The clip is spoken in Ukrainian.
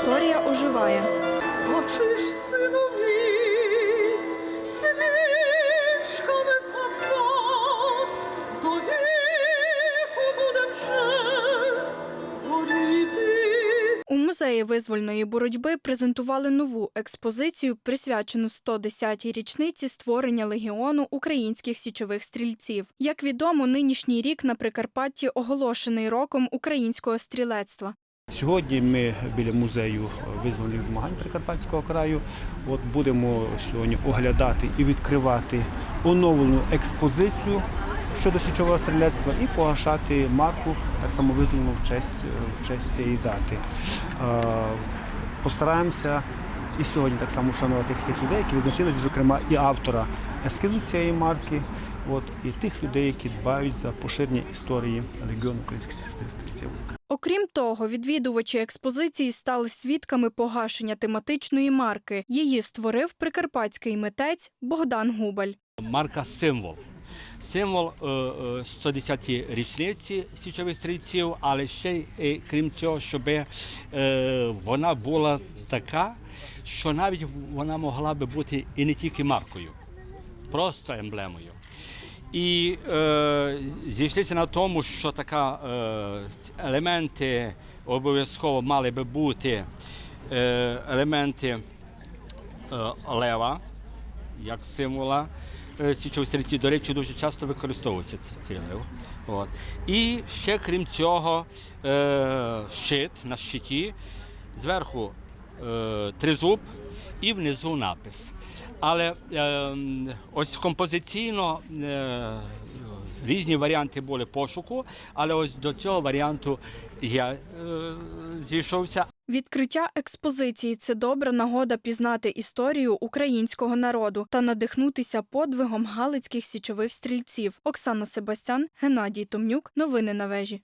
історія оживає. Бачиш, сину мій, свічка не згаса, до віку буде вже горіти. У музеї визвольної боротьби презентували нову експозицію, присвячену 110-й річниці створення легіону українських січових стрільців. Як відомо, нинішній рік на Прикарпатті оголошений роком українського стрілецтва. Сьогодні ми біля музею визвольних змагань Прикарпатського краю. От будемо сьогодні оглядати і відкривати оновлену експозицію щодо січового стріляцтва і погашати марку, так само виконану в честь, в честь цієї дати. Постараємося і сьогодні так само вшанувати тих людей, які визначилися, зокрема, і автора ескізу цієї марки, от, і тих людей, які дбають за поширення історії легіону українських стрільців. Окрім того, відвідувачі експозиції стали свідками погашення тематичної марки. Її створив прикарпатський митець Богдан Губаль. марка символ. Символ е, е, 110-ті річниці січових стрільців, але ще й е, крім цього, щоб е, вона була така, що навіть вона могла би бути і не тільки маркою, просто емблемою. І е, зійшлися на тому, що така е, елементи обов'язково мали би бути е, елементи е, лева, як символа е, стрільців. До речі, дуже часто використовується цей лев. От. І ще крім цього, е, щит на щиті, зверху тризуб і внизу напис. Але е, ось композиційно е, різні варіанти були пошуку, але ось до цього варіанту я е, зійшовся. Відкриття експозиції це добра нагода пізнати історію українського народу та надихнутися подвигом галицьких січових стрільців. Оксана Себастян, Геннадій Томнюк. Новини на вежі.